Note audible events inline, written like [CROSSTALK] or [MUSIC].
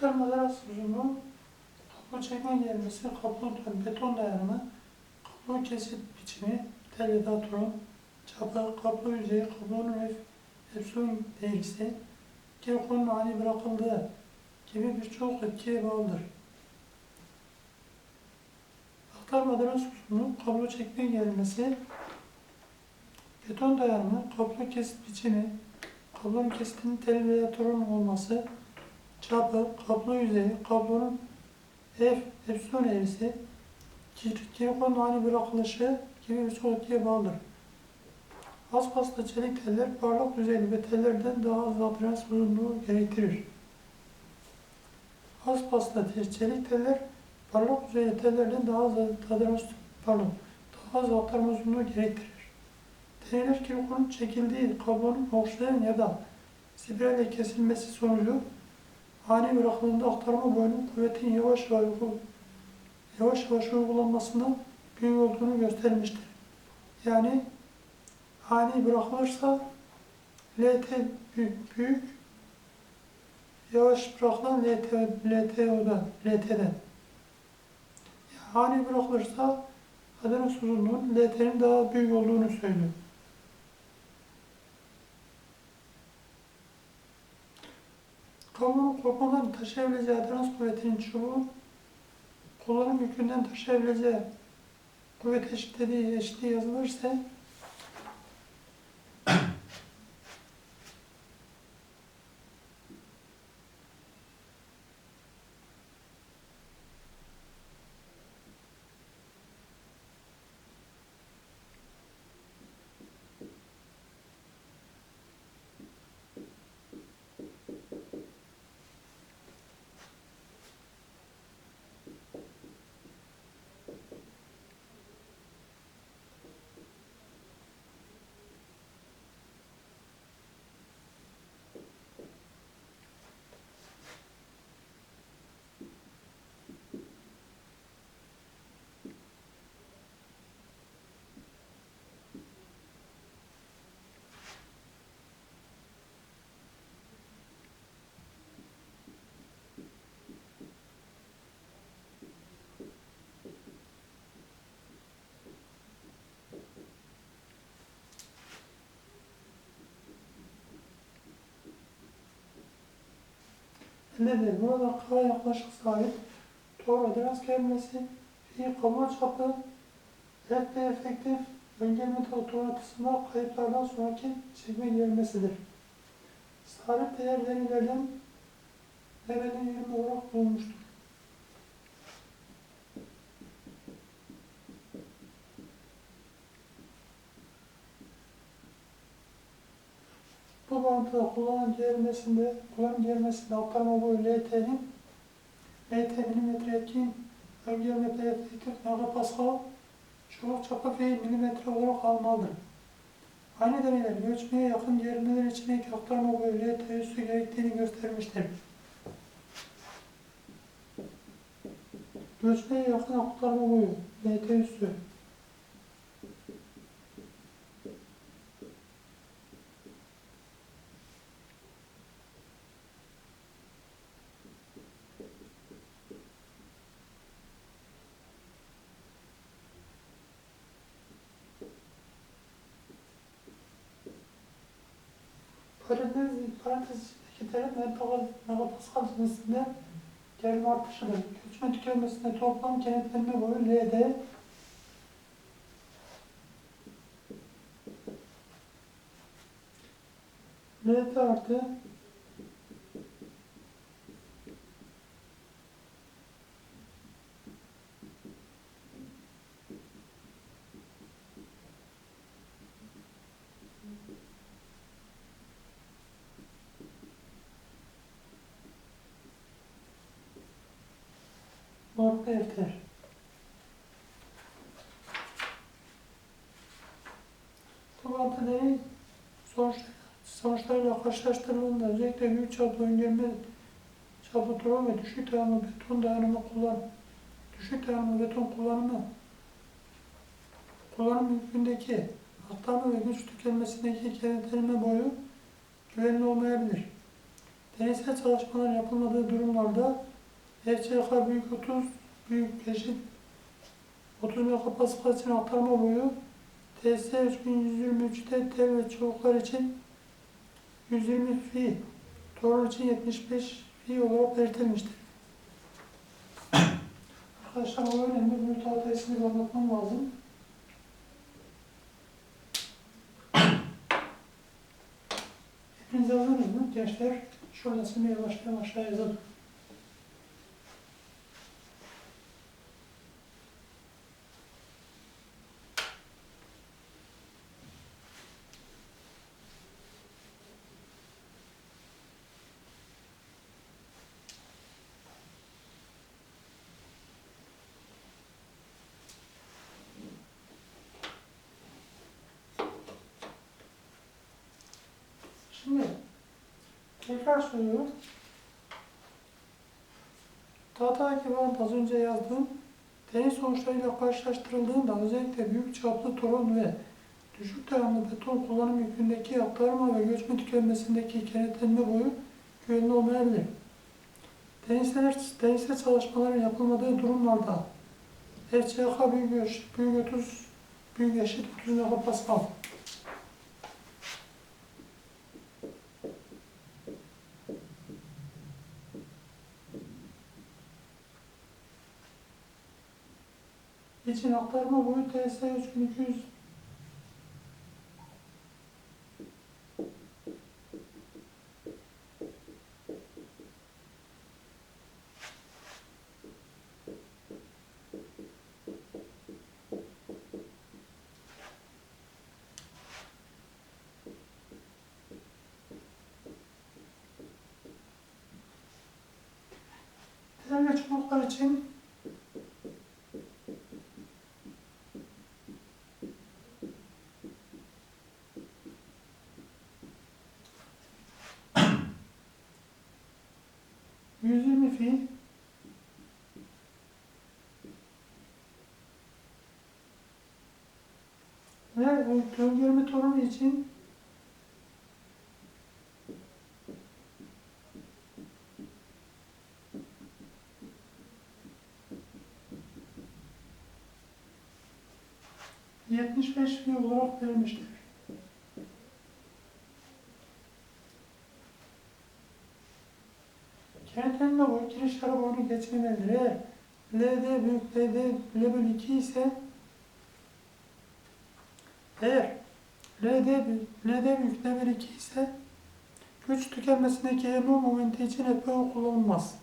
Teras uzunluğu, kablo çekme gelmesi, kablo beton dayanımı, kablo kesit biçimi, tel ya da turum, çapı, kablo yüzeyi, kablonun F, Epsilon eğrisi, Geokonun ani bırakıldığı gibi birçok etkiye bağlıdır. Aktarma teras uzunluğu, kablo çekme gelmesi, beton dayanımı, kablo kesit biçimi, kablonun kesitinin tel veya torun olması, çapı, kablo yüzeyi, kablonun F, epsilon eğrisi, Kirkonun ani bırakılışı gibi birçok etkiye bağlıdır. Az paslı çelik teller parlak düzeyli ve tellerden daha az apirans uzunluğu gerektirir. Az paslı te- çelik teller parlak düzeyli tellerden daha az adherans, pardon, daha az aktarma uzunluğu gerektirir. Denilir ki okulun çekildiği kablonun oksijen ya da spiralle kesilmesi sonucu ani bırakıldığında aktarma boyunun kuvvetin yavaş yavaş, yavaş uygulanmasından büyük olduğunu göstermiştir. Yani ani bırakılırsa LT büyük, yavaş bırakılan LT, LTO'dan, LT'den. Yani ani bırakılırsa adrenal uzunluğun LT'nin daha büyük olduğunu söylüyor. Kablonun kopmadan taşıyabileceği adrenal kuvvetinin çubuğu kullanım yükünden taşıyabileceği kuvvet eşitlediği eşitliği yazılırsa nedir? Burada K yaklaşık sahip doğru adres gelmesi, fi kabul çapı, red ve efektif öngelme otomatısında kayıplardan sonraki çekme gelmesidir. Sabit değer verilerden levelin 20 olarak bulunmuştur. Bu bağıntıda kullanım gelmesinde, kullanım gelmesinde aktarma boyu LT'nin LT milimetre etkin öngörme efektif megapascal çubuk çapı ve milimetre olarak almalıdır. Aynı deneyler göçmeye yakın gerilmeler için ek aktarma boyu LT üssü gerektiğini göstermiştir. Göçmeye yakın aktarma boyu LT üssü Parantez, parantez içindeki megapascal, cinsinden gerilme artışıdır. Göçme tükenmesinde toplam kenetlenme boyu LD LT artı Toplantı deney sonuç, sonuçlarıyla karşılaştırıldığında özellikle büyük çaplı öngörme çapı turan ve düşük dayanımlı beton dayanımı kullan düşük dayanımlı beton kullanımı kullanım yükündeki aktarma ve güç tükenmesindeki kenetlenme boyu güvenli olmayabilir. Deneysel çalışmalar yapılmadığı durumlarda FCK büyük 30 büyük eşit 30 megapascal için aktarma boyu TS 3123'te tel ve çubuklar için 120 fi, torun için 75 fi olarak belirtilmiştir. [COUGHS] Arkadaşlar bu önemli. Bunu tahtayısını bir anlatmam lazım. [COUGHS] Hepiniz yazdınız mı gençler? Şurada silmeye başlayalım aşağıya yazalım. Şimdi tekrar söylüyorum. Tahtadaki bant az önce yazdığım deniz sonuçlarıyla karşılaştırıldığında özellikle büyük çaplı toron ve düşük dayanımlı beton kullanım yükündeki aktarma ve göçme tükenmesindeki kenetlenme boyu güvenli olmayabilir. Denizler, denizsel çalışmaların yapılmadığı durumlarda FCK büyük, büyük 30 büyük eşit 30 megapascal. İçin aktarma boyu TS 3200 Tel ve çubuklar için Yüz yirmi fi. Ve gölgeleme torunu için yetmiş beş fi olarak verilmiştir. Kenetlenme boyu giriş boyunu geçmemelidir. Eğer LD büyük LD level 2 ise eğer LD büyük LD büyük level 2 ise güç tükenmesindeki emo momenti için EPO kullanılmaz.